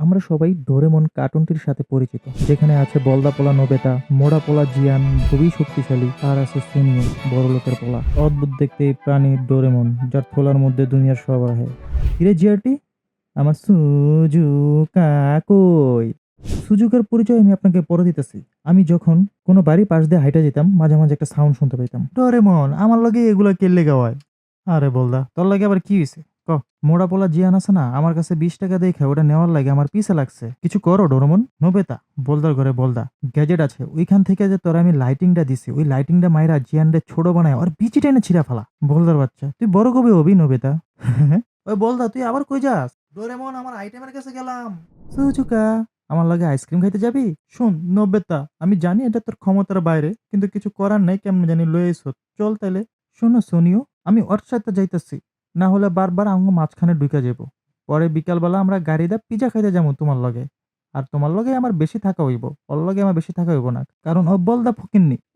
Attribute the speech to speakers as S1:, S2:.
S1: আমরা সবাই ডোরেমন কার্টুনটির সাথে পরিচিত যেখানে আছে বলদা পোলা নোবেতা মোড়া পোলা জিয়ান খুবই শক্তিশালী আর আছে সুনিও বড় লোকের পোলা। অদ্ভুত দেখতে এই প্রাণী ডোরেমন যার থোলার মধ্যে দুনিয়ার সব আহে। হিরে জিয়ারটি আমার সুজুকা কই সুজুকার পরিচয় আমি আপনাকে পরে দিতেছি। আমি যখন কোনো বাড়ি পাশ দিয়ে হাইটা যেতাম মাঝে মাঝে একটা সাউন্ড শুনতে পেতাম ডোরেমন আমার লগে এগুলো কেলে গাওয়ায় আরে বলদা তোর লাগে আবার কি হয়েছে ক, মোড়া পোলা জিয়ান আছে না, আমার কাছে বিশ টাকা দেখে ওটা নেওয়ার লাগে আমার পিছে লাগছে। কিছু করো, ডোরমন। নবেতা, বলদার ঘরে বলদা। গ্যাজেট আছে, ওইখান থেকে যে তোরা আমি লাইটিংটা দিছি, ওই লাইটিংটা মাইরা জিয়ানরে ছোট বানায়, আর বিচি টেনে ছিঁড়া ফেলা। বলদার বাচ্চা, তুই বড় কবে হবি নবেতা? ওই বলদা, তুই আবার কই যাস? ডোরেমন, আমার আইটেমের কাছে গেলাম। সুচুকা, আমার লাগে আইসক্রিম খাইতে যাবি? শোন নব্বেতা আমি জানি এটা তোর ক্ষমতার বাইরে, কিন্তু কিছু করার নাই, কেমন জানি লয়ে এসো। চল তাইলে। শোনো, সোনিও, আমি ওর সাথে যাইতেছি। না হলে বারবার আমি মাঝখানে ঢুকে যাব পরে বিকালবেলা আমরা গাড়িতে পিজা খাইতে যাব তোমার লগে। আর তোমার লগে আমার বেশি থাকা হইব। ওর লগে আমার বেশি থাকা হইব না। কারণ ও বলদা ফকিননি।